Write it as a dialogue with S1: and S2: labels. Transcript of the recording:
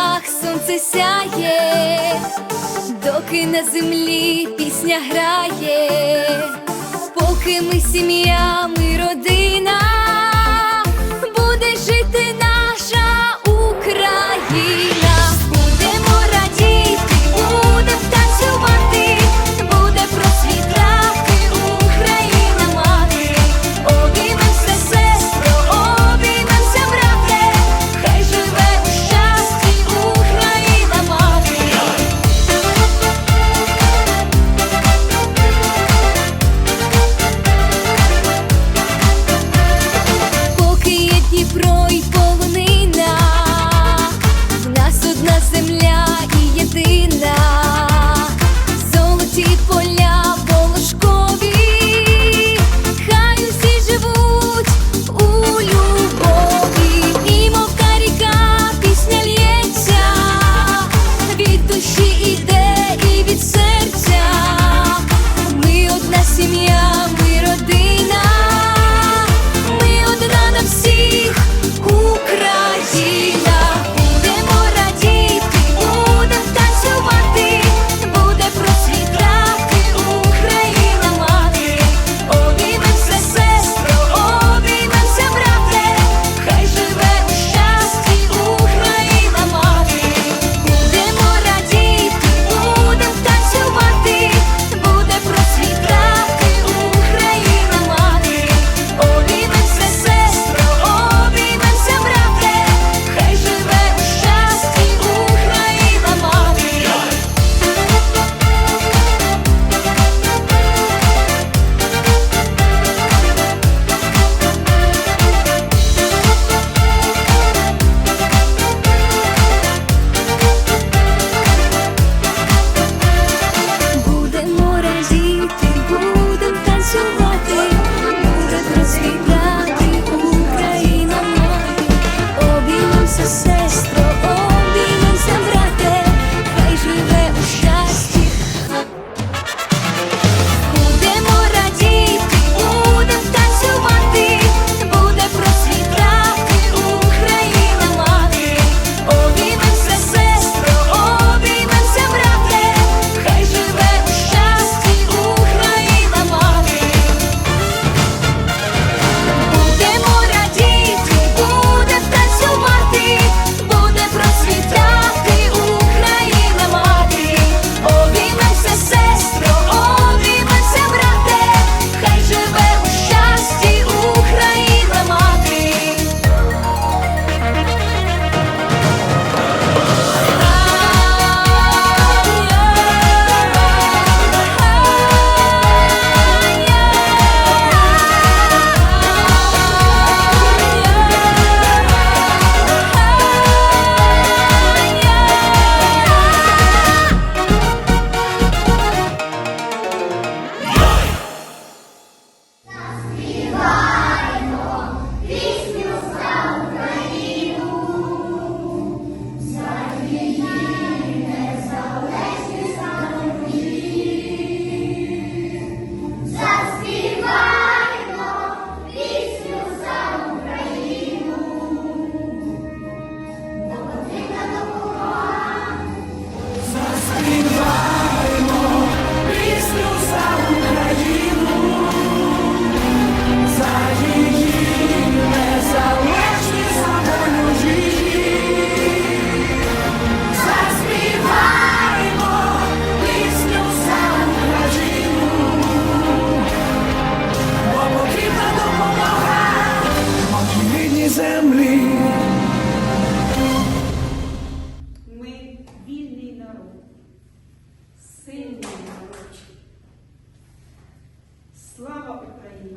S1: небесах сонце сяє, доки на землі пісня грає, поки ми
S2: сім'ями Слава Україні!